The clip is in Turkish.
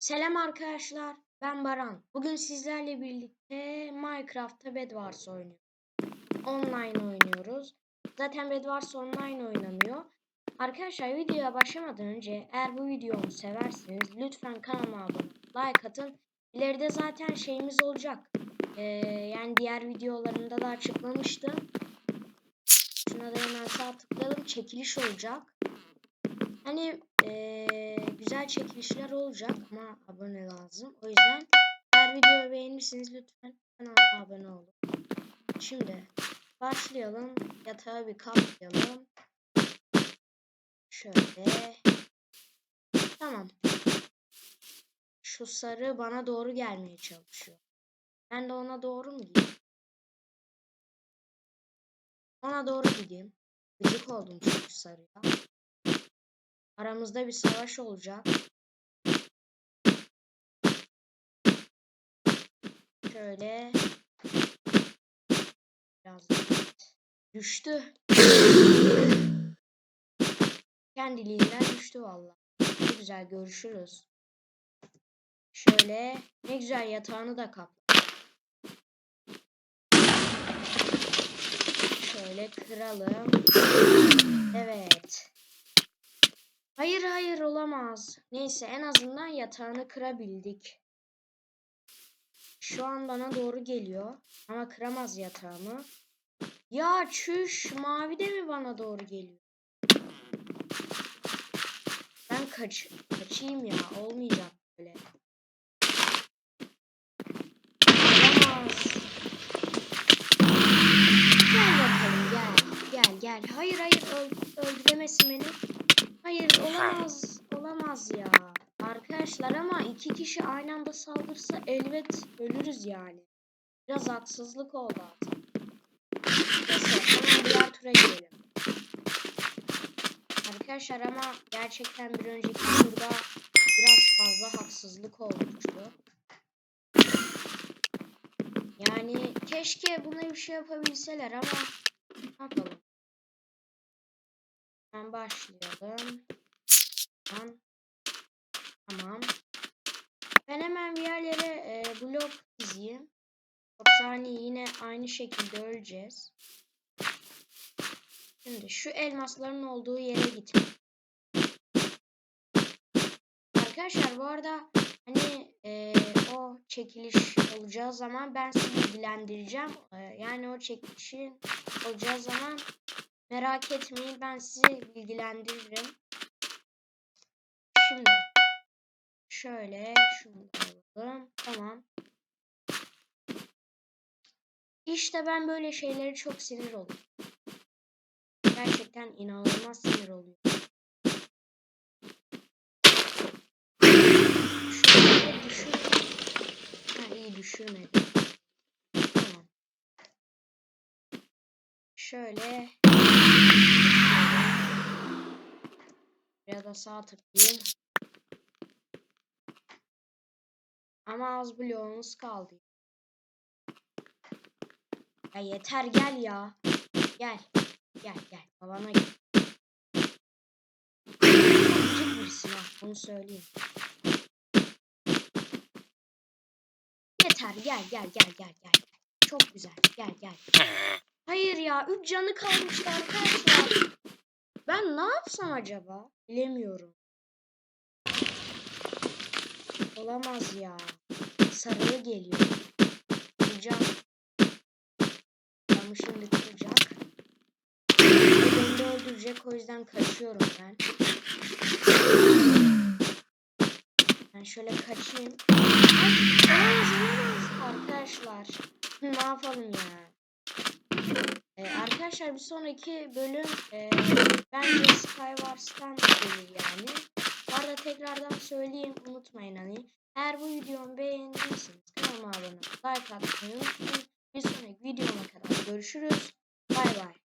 Selam arkadaşlar, ben Baran. Bugün sizlerle birlikte Minecraft'ta Bed Wars oynuyoruz. Online oynuyoruz. Zaten Bed Wars online oynanıyor. Arkadaşlar videoya başlamadan önce eğer bu videomu severseniz lütfen kanalıma abone like atın. İleride zaten şeyimiz olacak. Ee, yani diğer videolarımda da açıklamıştım. Şuna da hemen sağ tıklayalım. Çekiliş olacak. Hani eee, güzel çekilişler olacak ama abone lazım. O yüzden eğer videoyu beğenirseniz lütfen kanalıma abone olun. Şimdi başlayalım. Yatağı bir kaplayalım. Şöyle. Tamam. Şu sarı bana doğru gelmeye çalışıyor. Ben de ona doğru mu gideyim? Ona doğru gideyim. Gıcık oldum çünkü sarıya. Aramızda bir savaş olacak. Şöyle. Biraz düştü. Kendiliğinden düştü valla. Ne güzel görüşürüz. Şöyle ne güzel yatağını da kap. Şöyle kıralım. Evet. Hayır hayır olamaz. Neyse en azından yatağını kırabildik. Şu an bana doğru geliyor. Ama kıramaz yatağımı. Ya çüş mavi de mi bana doğru geliyor? Ben kaç kaçayım ya olmayacak böyle. Gel bakalım gel. Gel gel. Hayır hayır öl öldüremesin beni. Hayır olamaz. Olamaz ya. Arkadaşlar ama iki kişi aynı anda saldırsa elbet ölürüz yani. Biraz haksızlık oldu artık. Neyse hemen diğer tura girelim. Arkadaşlar ama gerçekten bir önceki turda biraz fazla haksızlık olmuştu. Yani keşke buna bir şey yapabilseler ama ne yapalım. Hemen başlayalım. Tamam. Tamam. Ben hemen bir yerlere e, blok dizeyim. Hani yine aynı şekilde öleceğiz. Şimdi şu elmasların olduğu yere gitmek. Arkadaşlar bu arada hani e, o çekiliş olacağı zaman ben sizi bilgilendireceğim. E, yani o çekilişin olacağı zaman merak etmeyin ben sizi bilgilendiririm. Şimdi şöyle şunu alalım. Tamam. İşte ben böyle şeyleri çok sinir oluyorum. Gerçekten inanılmaz sinir oluyor. Şöyle düşür. Ha iyi düşürmedim. Tamam. Şöyle. Biraz da sağ tıklayayım. Ama az bloğumuz kaldı. Ya yeter gel ya. Gel. Gel gel. Babana gel. Birisin ha. Onu söyleyeyim. Yeter gel gel gel gel gel. Çok güzel. Gel gel. Hayır ya. Üç canı kalmıştı arkadaşlar. Ben ne yapsam acaba? Bilemiyorum. Olamaz ya. Sarıya geliyor. Kıracağım. Adamı şimdi kıracak. Beni öldürecek o yüzden kaçıyorum ben. Ben şöyle kaçayım. Ay, olamaz arkadaşlar. ne yapalım ya. Ee, arkadaşlar bir sonraki bölüm e, bence Skywars'tan gelir yani. Bu arada tekrardan söyleyeyim unutmayın hani. Eğer bu videomu beğendiyseniz kanalıma abone olmayı, like atmayı unutmayın. Bir sonraki videoma kadar görüşürüz. Bay bay.